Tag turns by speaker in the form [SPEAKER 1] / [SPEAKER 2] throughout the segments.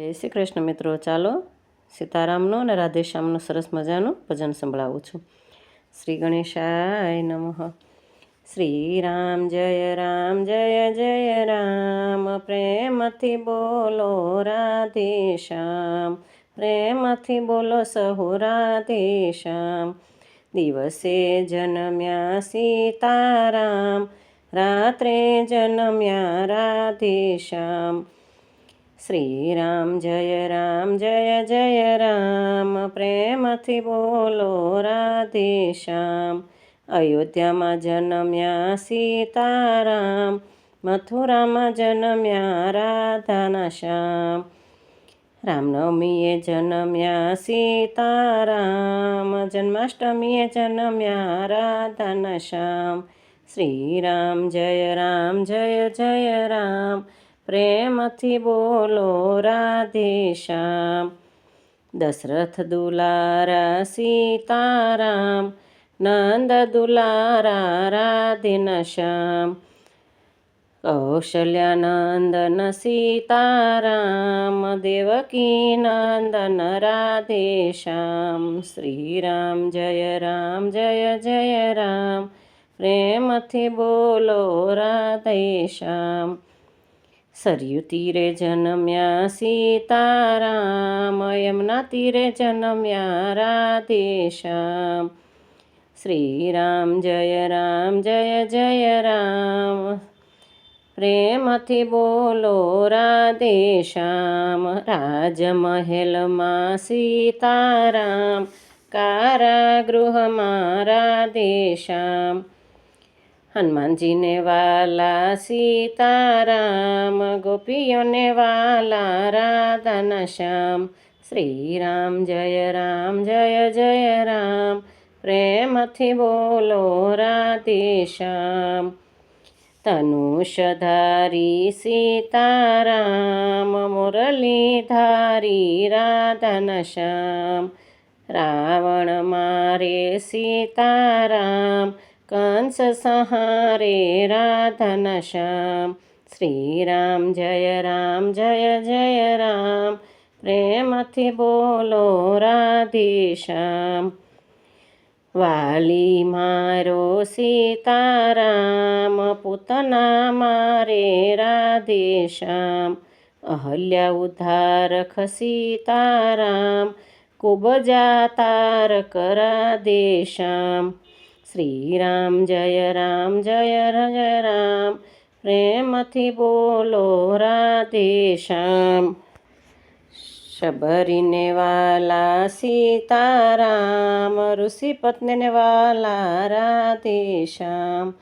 [SPEAKER 1] જય શ્રી કૃષ્ણ મિત્રો, ચાલો સીતારામનો અને રાધેશ્યામનો સરસ મજાનું ભજન સંભળાવું છું. શ્રી ગણેશાય નમઃ. શ્રી રામ જય રામ, જય જય રામ. પ્રેમથી બોલો રાધેશ્યામ. પ્રેમથી બોલો સહુ રાધેશ્યામ. દિવસે જન્મ્યા સીતારામ, રાત્રે જન્મ્યા રાધેશ્યામ. શ્રી રામ જય રામ, જય જય રામ. પ્રેમથી બોલો, રાધેશ્યામ. અયોધ્યામાં જન્મ્યા સીતારામ, મથુરામાં જન્મ્યા રાધાના શ્યામ રામનવમીએ જન્મ્યા સીતારામ, જન્માષ્ટમીએ જન્મ્યા રાધાના શ્યામ શ્રી રામ જય રામ, જય જય રામ. પ્રેમથી બોલો રાધેશ્યામ દશરથ દુલારા, સીતારામ. નંદ દુલારા રાધેના શ્યામ. કૌશલ્યાનંદન સીતારામ. દેવકી નંદન રાધેશ્યામ શ્રીરામ જય રામ, જય જય રામ. પ્રેમથી બોલો રાધેશ્યામ સરયુ તીરે જન્મ્યા સીતારામ, યમુના તીરે જન્મ્યા રાધેશ્યામ. શ્રી રામ જય રામ, જય જય રામ. પ્રેમથી બોલો રાધેશ્યામ રાજમહેલમાં સીતારામ, કારાગૃહમાં રાધેશ્યામ. હનુમાનજીને વાલા સીતારામ, ગોપીઓને વાલા રાધાના શ્યામ. શ્રી રામ જય રામ, જય જય રામ. પ્રેમથી બોલો રાધેશ્યામ. તનુષધારી સીતારામ, મુરલીધારી રાધન શ્યામ. રાવણ મારે સીતારામ કંસ સહારે રાધન શ્યામ શ્રી રામ જય રામ જય જય રામ પ્રેમથી બોલો રાધેશ્યામ વાલી મારો સીતારામ પૂતના મારે રાધેશ્યામ અહલ્યા ઉધારખ સીતારામ કુબજા તારક રાધેશ્યામ શ્રી રામ, જય રામ, જય જય રામ. પ્રેમથી બોલો રાધેશ્યામ શબરીને વાલા સીતારામ ઋષિ પત્નીને વાલા રાધેશ્યામ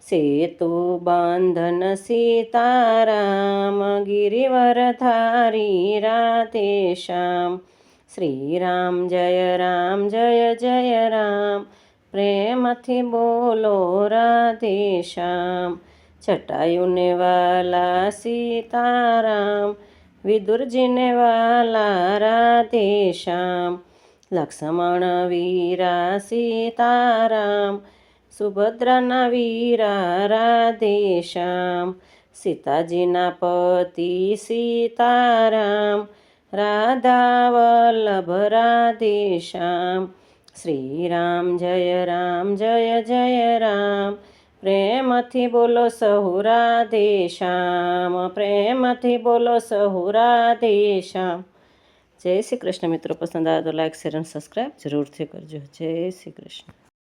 [SPEAKER 1] સેતુ બાંધન સીતારામ, ગિરિવરધારી રાધેશ્યામ શ્રી રામ જય રામ, જય જય રામ. પ્રેમથી બોલો, રાધેશ્યામ. જટાયુને વાલા સીતારામ, વિદુરજીને વાલા રાધેશ્યામ. લક્ષ્મણ વીરા સીતારામ, સુભદ્રાના વીરા રાધેશ્યામ. સીતાજીના પતિ સીતારામ, રાધા વલ્લભ રાધેશ્યામ. શ્રી રામ જય રામ, જય જય રામ. પ્રેમથી બોલો સહુરા દેશામ પ્રેમથી બોલો સહુરા દેશામ જય શ્રી કૃષ્ણ મિત્રો, પસંદ આવે તો લાઈક શેર અને સબસ્ક્રાઈબ જરૂરથી કરજો. જય શ્રી કૃષ્ણ.